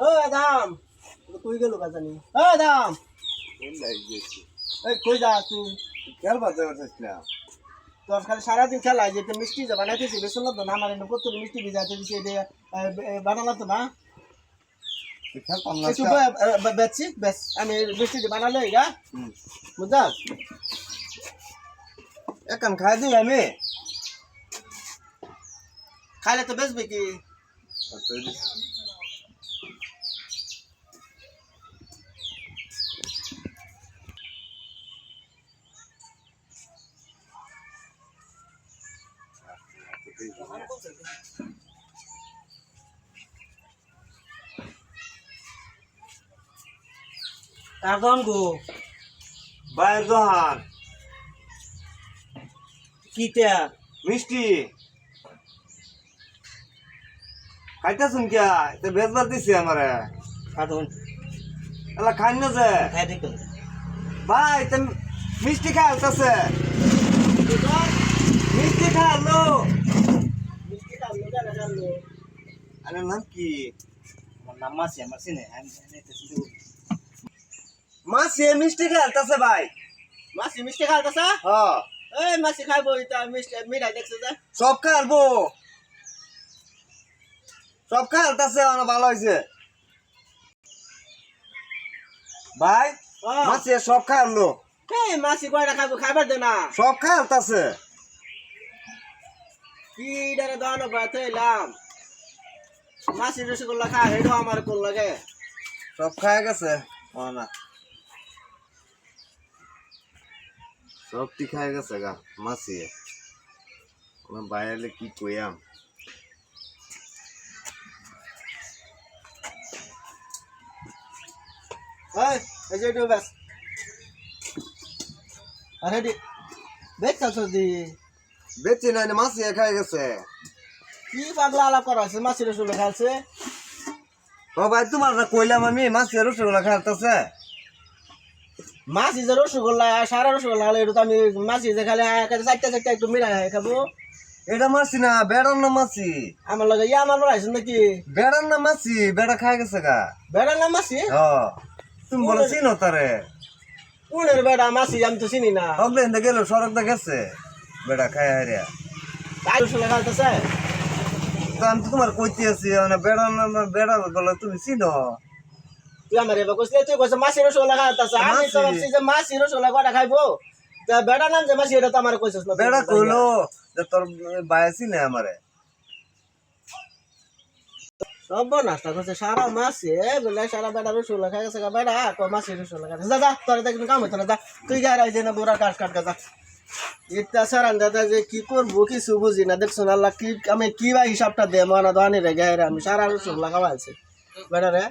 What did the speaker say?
ও দাম কই গেল কাজানি ও দাম এই কই যা তুই? তোর খালি সারাদিন খেলা যে তো মিষ্টি যা বানাইতেছি না আমার মিষ্টি ভিজাতে দিছি এটা বানালা তো না। বেচছি বেশ আমি মিষ্টি দিয়ে বানালে এটা বুঝা একান খাই দিই আমি। খাইলে তো বেচবে কি? কার্টন গো। বাইর দোহান কিটা? মিষ্টি। খাইতেছুন কিয়া? এটা বেজবার দিছি আমারে। কার্টন এলা খাই না যে। খাই দেখো ভাই তুমি মিষ্টি খাই উঠতেছে মিষ্টি খাই আলো মিষ্টি কালো জানা জানো আরে নাম কি আমার নাম মাসি আমার সিনে আমি মাসি মিষ্টি খাই উঠতেছে ভাই মাসি মিষ্টি খাইতেছ হ্যাঁ এই মাসি খাইবো এটা মিষ্টি মিঠাই দেখছে যা সব খাই আলবো সব উঠতেছে অনেক ভালো হয়েছে ভাই মাসি সব খাই আনলো এই মাসি কয়টা খাইবো খাইবার দে না সব খাই উঠতেছে কি দানো বাতে এলাম মাসি রসগোল্লা খা হেডো আমার কোল লাগে? সব খাই গেছে? ও না। সবটি খাই গেছে গা মাসি। বাইরে কি কইয়াম? এই এই যে ব্যাস। আরে দি বেচ চাচ্ছ দি বেচি নাই মাসি খাই গেছে। কি পাগলা আলাপ করা আছে মাসি রসগোল্লা খাইছে? ও ভাই তোমার না কইলাম আমি মাসি রসগোল্লা খাইতেছে। মাসি যে রসগোল্লা সারা রসগোল্লা হলে এটা তো আমি মাসি যে খালি চারটা চারটা একটু মিলাই খাব। এটা মাসি না বেড়ার না মাসি আমার লগে ইয়া আমার আইসুন নাকি? বেড়ার না বেড়া খাই গেছে গা। না মাসি হ তুমি বলে চিনো তারে? কোনের বেড়া মাসি আমি তো চিনি না। হকলে এনে গেল সড়ক দা গেছে। বেড়া খাই হারিয়া তাই রসগোল্লা খাইতেছে? আমি তো তোমার কইতে আছি মানে বেড়া না বেড়া বলে তুমি চিনো। তুই আমার এবার কইছিস তুই কইছিস মাসি রসগোল্লা খাইতেছে আমি তো ভাবছি যে মাসি রসগোল্লা কটা খাইবো? তা বেড়া নাম যে মাসি এটা তো আমার কইছিস না বেড়া কইলো যে তোর বায়ে চিনে আমারে। সব নাস্তা করছে সারা মাসে বলে সারা বেড়া রসগোল্লা খাই গেছে বেড়া ক মাসি রসগোল্লা খাইছে যা যা তোর দেখুন কাম হইতো না যা তুই গায়ে না বুড়া কাট কাট যা। ইত্যা সারান দাদা যে কি করব, কিছু বুঝি না। দেখছ না, আল্লাহ কি আমি কি বা হিসাবটা দে মনে দানি রে গায়ে আমি। সারা রসুন লাগাবো আছে বেটা রে